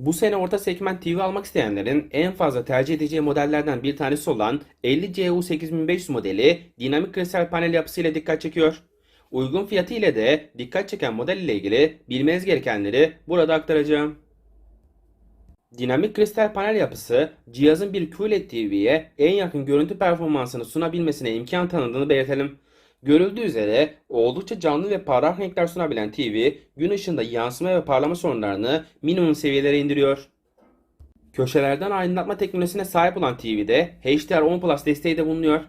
Bu sene orta segment TV almak isteyenlerin en fazla tercih edeceği modellerden bir tanesi olan 50CU8500 modeli dinamik kristal panel yapısıyla dikkat çekiyor. Uygun fiyatı ile de dikkat çeken model ile ilgili bilmeniz gerekenleri burada aktaracağım. Dinamik kristal panel yapısı cihazın bir QLED TV'ye en yakın görüntü performansını sunabilmesine imkan tanıdığını belirtelim. Görüldüğü üzere oldukça canlı ve parlak renkler sunabilen TV gün ışığında yansıma ve parlama sorunlarını minimum seviyelere indiriyor. Köşelerden aydınlatma teknolojisine sahip olan TV'de HDR10 Plus desteği de bulunuyor.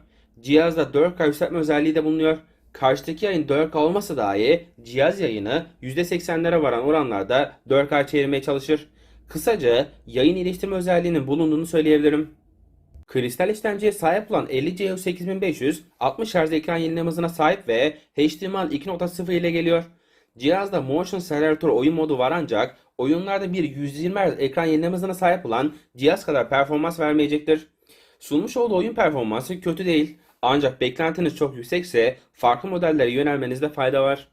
Cihazda 4K yükseltme özelliği de bulunuyor. Karşıdaki yayın 4K olmasa dahi cihaz yayını %80'lere varan oranlarda 4K çevirmeye çalışır. Kısaca yayın iyileştirme özelliğinin bulunduğunu söyleyebilirim. Kristal işlemciye sahip olan 50CU8500 60 Hz ekran yenileme sahip ve HDMI 2.0 ile geliyor. Cihazda Motion Simulator oyun modu var ancak oyunlarda bir 120 Hz ekran yenileme sahip olan cihaz kadar performans vermeyecektir. Sunmuş olduğu oyun performansı kötü değil ancak beklentiniz çok yüksekse farklı modellere yönelmenizde fayda var.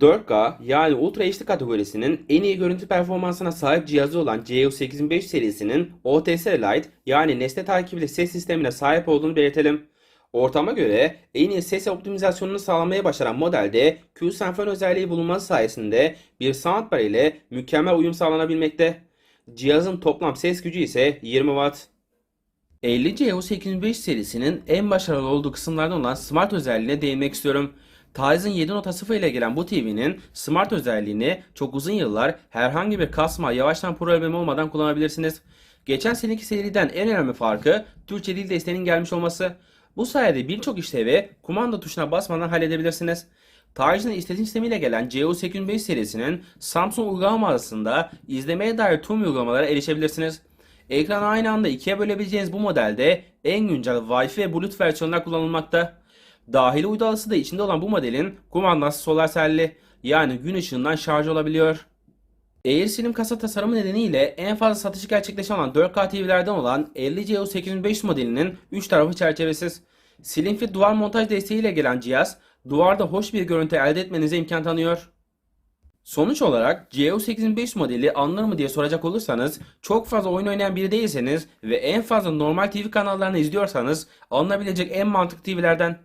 4K yani Ultra HD kategorisinin en iyi görüntü performansına sahip cihazı olan CU8500 serisinin OTS Lite yani nesne takipli ses sistemine sahip olduğunu belirtelim. Ortama göre en iyi ses optimizasyonunu sağlamaya başaran modelde Q-Symphony özelliği bulunması sayesinde bir soundbar ile mükemmel uyum sağlanabilmekte. Cihazın toplam ses gücü ise 20 Watt. 50 CU8500 serisinin en başarılı olduğu kısımlardan olan Smart özelliğine değinmek istiyorum. Tizen 7.0 ile gelen bu TV'nin Smart özelliğini çok uzun yıllar herhangi bir kasma, yavaştan problemi olmadan kullanabilirsiniz. Geçen seneki seriden en önemli farkı Türkçe dil desteğinin gelmiş olması. Bu sayede birçok işlevi kumanda tuşuna basmadan halledebilirsiniz. Tizen'ın istediği sistemiyle gelen CU8500 serisinin Samsung uygulama mağazasında izlemeye dair tüm uygulamalara erişebilirsiniz. Ekranı aynı anda ikiye bölebileceğiniz bu modelde en güncel Wi-Fi ve Bluetooth versiyonlar kullanılmakta. Dahili uydalası da içinde olan bu modelin kumandası solar selli yani gün ışığından şarj olabiliyor. Air Slim kasa tasarımı nedeniyle en fazla satışı gerçekleşen olan 4K TV'lerden olan 50CU8500 modelinin 3 tarafı çerçevesiz. Slim Fit duvar montaj desteğiyle gelen cihaz duvarda hoş bir görüntü elde etmenize imkan tanıyor. Sonuç olarak GU8500 modeli alınır mı diye soracak olursanız çok fazla oyun oynayan biri değilseniz ve en fazla normal TV kanallarını izliyorsanız alınabilecek en mantıklı TV'lerden.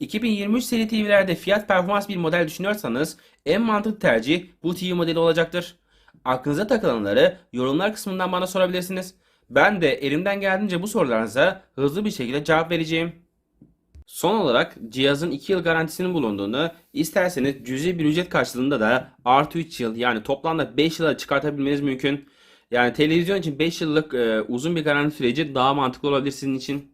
2023 seri TV'lerde fiyat performans bir model düşünüyorsanız en mantıklı tercih bu TV modeli olacaktır. Aklınıza takılanları yorumlar kısmından bana sorabilirsiniz. Ben de elimden geldiğince bu sorularınıza hızlı bir şekilde cevap vereceğim. Son olarak cihazın 2 yıl garantisinin bulunduğunu, isterseniz cüzi bir ücret karşılığında da artı 3 yıl yani toplamda 5 yıla çıkartabilmeniz mümkün. Yani televizyon için 5 yıllık e, uzun bir garanti süreci daha mantıklı olabilir sizin için.